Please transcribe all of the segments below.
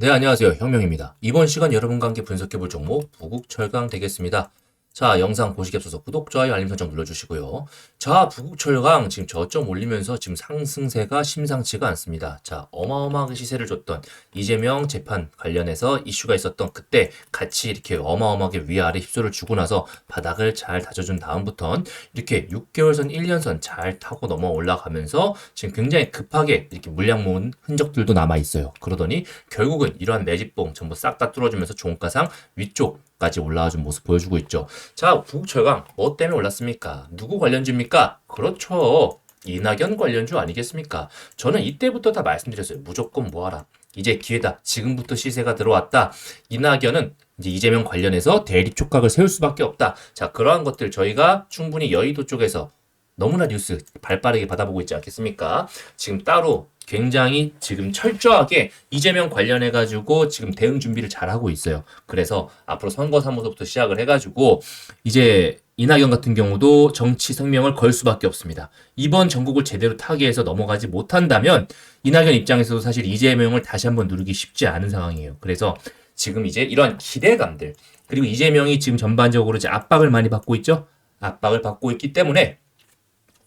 네, 안녕하세요. 혁명입니다. 이번 시간 여러분과 함께 분석해 볼 종목 부국 철강 되겠습니다. 자, 영상 보시기 앞서서 구독, 좋아요, 알림 설정 눌러주시고요. 자, 부국철강 지금 저점 올리면서 지금 상승세가 심상치가 않습니다. 자, 어마어마하게 시세를 줬던 이재명 재판 관련해서 이슈가 있었던 그때 같이 이렇게 어마어마하게 위아래 휩소를 주고 나서 바닥을 잘 다져준 다음부턴 이렇게 6개월선, 1년선 잘 타고 넘어 올라가면서 지금 굉장히 급하게 이렇게 물량 모은 흔적들도 남아 있어요. 그러더니 결국은 이러한 매집봉 전부 싹 다 뚫어주면서 종가상 위쪽 까지 올라와 준 모습 보여주고 있죠. 자, 부국철강 뭐 때문에 올랐습니까? 누구 관련주입니까? 그렇죠. 이낙연 관련주 아니겠습니까? 저는 이때부터 다 말씀드렸어요. 무조건 모아라. 이제 기회다. 지금부터 시세가 들어왔다. 이낙연은 이제 이재명 관련해서 대립 촉각을 세울 수밖에 없다. 자, 그러한 것들 저희가 충분히 여의도 쪽에서 너무나 뉴스 발빠르게 받아보고 있지 않겠습니까? 지금 따로 굉장히 지금 철저하게 이재명 관련해 가지고 지금 대응 준비를 잘 하고 있어요. 그래서 앞으로 선거 사무소부터 시작을 해 가지고 이제 이낙연 같은 경우도 정치 생명을 걸 수밖에 없습니다. 이번 전국을 제대로 타개해서 넘어가지 못한다면 이낙연 입장에서도 사실 이재명을 다시 한번 누르기 쉽지 않은 상황이에요. 그래서 지금 이제 이런 기대감들 그리고 이재명이 지금 전반적으로 이제 압박을 많이 받고 있죠. 압박을 받고 있기 때문에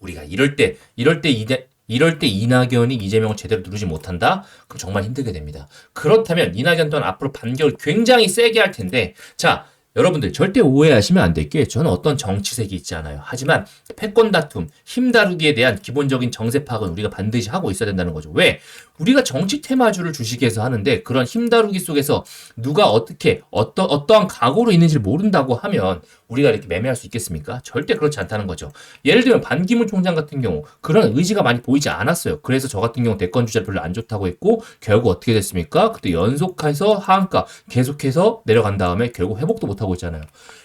우리가 이럴 때 이럴 때 이대 이럴 때 이낙연이 이재명을 제대로 누르지 못한다? 그럼 정말 힘들게 됩니다. 그렇다면 이낙연 또한 앞으로 반격을 굉장히 세게 할 텐데, 자, 여러분들 절대 오해하시면 안 될 게 저는 어떤 정치색이 있지 않아요. 하지만 패권 다툼, 힘 다루기에 대한 기본적인 정세 파악은 우리가 반드시 하고 있어야 된다는 거죠. 왜? 우리가 정치 테마주를 주식에서 하는데 그런 힘 다루기 속에서 누가 어떻게 어떠, 어떠한 각오로 있는지를 모른다고 하면 우리가 이렇게 매매할 수 있겠습니까? 절대 그렇지 않다는 거죠. 예를 들면 반기문 총장 같은 경우 그런 의지가 많이 보이지 않았어요. 그래서 저 같은 경우 대권 주자 별로 안 좋다고 했고 결국 어떻게 됐습니까? 그때 연속해서 하한가 계속해서 내려간 다음에 결국 회복도 못하고 있잖아요.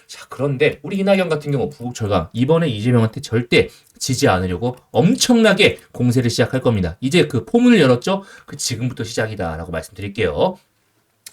자 그런데 우리 이낙연 같은 경우 부국철강 이번에 이재명한테 절대 지지 않으려고 엄청나게 공세를 시작할 겁니다. 이제 그 포문을 열었죠? 그 지금부터 시작이다라고 말씀드릴게요.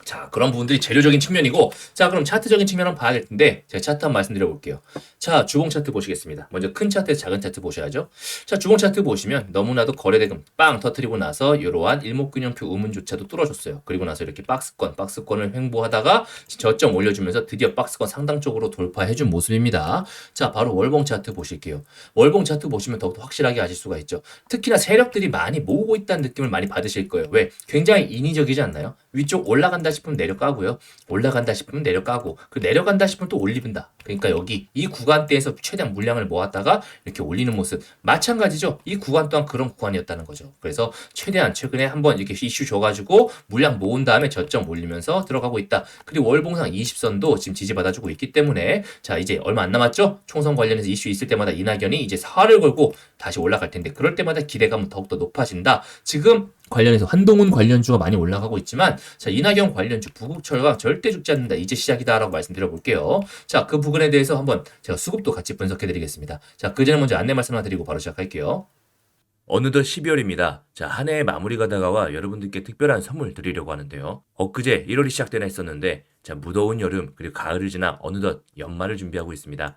자, 그런 부분들이 재료적인 측면이고, 자, 그럼 차트적인 측면 한번 봐야 될 텐데, 제가 차트 한번 말씀드려 볼게요. 자, 주봉 차트 보시겠습니다. 먼저 큰 차트, 작은 차트 보셔야죠. 자, 주봉 차트 보시면 너무나도 거래대금 빵 터트리고 나서 이러한 일목균형표 우문조차도 뚫어줬어요. 그리고 나서 이렇게 박스권, 박스권을 횡보하다가 저점 올려주면서 드디어 박스권 상당 쪽으로 돌파해준 모습입니다. 자, 바로 월봉 차트 보실게요. 월봉 차트 보시면 더욱더 확실하게 아실 수가 있죠. 특히나 세력들이 많이 모으고 있다는 느낌을 많이 받으실 거예요. 왜? 굉장히 인위적이지 않나요? 위쪽 올라간다 싶으면 내려가고요. 올라간다 싶으면 내려가고 그 내려간다 싶으면 또 올리는다. 그러니까 여기 이 구간대에서 최대한 물량을 모았다가 이렇게 올리는 모습 마찬가지죠. 이 구간 또한 그런 구간이었다는 거죠. 그래서 최대한 최근에 한번 이렇게 이슈 줘가지고 물량 모은 다음에 저점 올리면서 들어가고 있다. 그리고 월봉상 20선도 지금 지지받아주고 있기 때문에 자 이제 얼마 안 남았죠. 총선 관련해서 이슈 있을 때마다 이낙연이 이제 사활을 걸고 다시 올라갈 텐데 그럴 때마다 기대감은 더욱더 높아진다. 지금 관련해서 한동훈 관련주가 많이 올라가고 있지만 자 이낙연 관련주 부국철과 절대 죽지 않는다 이제 시작이다라고 말씀드려 볼게요 자 그 부분에 대해서 한번 제가 수급도 같이 분석해 드리겠습니다 자 그 전에 먼저 안내 말씀 하나 드리고 바로 시작할게요 어느덧 12월입니다. 자, 한 해의 마무리가 다가와 여러분들께 특별한 선물 드리려고 하는데요. 엊그제 1월이 시작되나 했었는데, 자, 무더운 여름, 그리고 가을을 지나 어느덧 연말을 준비하고 있습니다.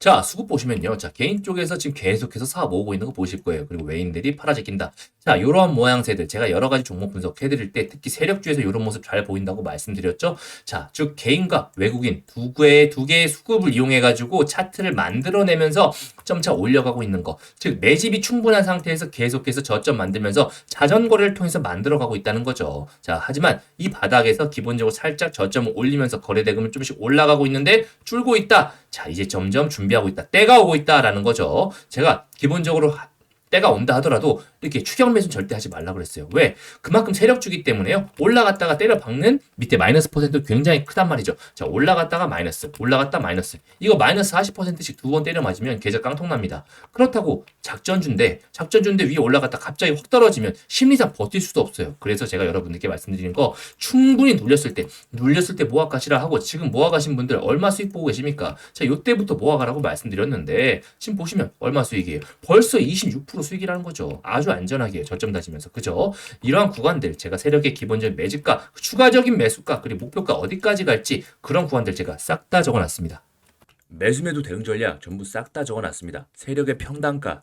자, 수급 보시면요. 자, 개인 쪽에서 지금 계속해서 사업 모으고 있는 거 보실 거예요. 그리고 외인들이 팔아제낀다. 자, 요러한 모양새들. 제가 여러 가지 종목 분석해 드릴 때 특히 세력주에서 이런 모습 잘 보인다고 말씀드렸죠. 자, 즉, 개인과 외국인 두 개의, 두 개의 수급을 이용해 가지고 차트를 만들어내면서 점차 올려가고 있는 거. 즉, 매집이 충분한 상태에서 계속해서 저점 만들면서 자전거래를 통해서 만들어가고 있다는 거죠. 자, 하지만 이 바닥에서 기본적으로 살짝 저점을 올리면서 거래대금은 좀씩 올라가고 있는데 줄고 있다. 자, 이제 점점 준비하고 있다. 때가 오고 있다라는 거죠. 제가 기본적으로 때가 온다 하더라도 이렇게 추격 매수는 절대 하지 말라 그랬어요. 왜? 그만큼 세력 주기 때문에요. 올라갔다가 때려 박는 밑에 마이너스 퍼센트 굉장히 크단 말이죠. 자, 올라갔다가 마이너스, 올라갔다 마이너스. 이거 마이너스 40%씩 두 번 때려 맞으면 계좌 깡통 납니다. 그렇다고 작전주인데 작전주인데 위에 올라갔다 갑자기 확 떨어지면 심리상 버틸 수도 없어요. 그래서 제가 여러분들께 말씀드리는 거 충분히 눌렸을 때 눌렸을 때 모아 가시라 하고 지금 모아 가신 분들 얼마 수익 보고 계십니까? 자, 요때부터 모아 가라고 말씀드렸는데 지금 보시면 얼마 수익이에요? 벌써 26% 수익이라는 거죠. 아주 안전하게 저점 다지면서 그죠? 이러한 구간들 제가 세력의 기본적인 매집가, 추가적인 매수가 그리고 목표가 어디까지 갈지 그런 구간들 제가 싹 다 적어놨습니다. 매수매도 대응 전략 전부 싹 다 적어놨습니다. 세력의 평단가,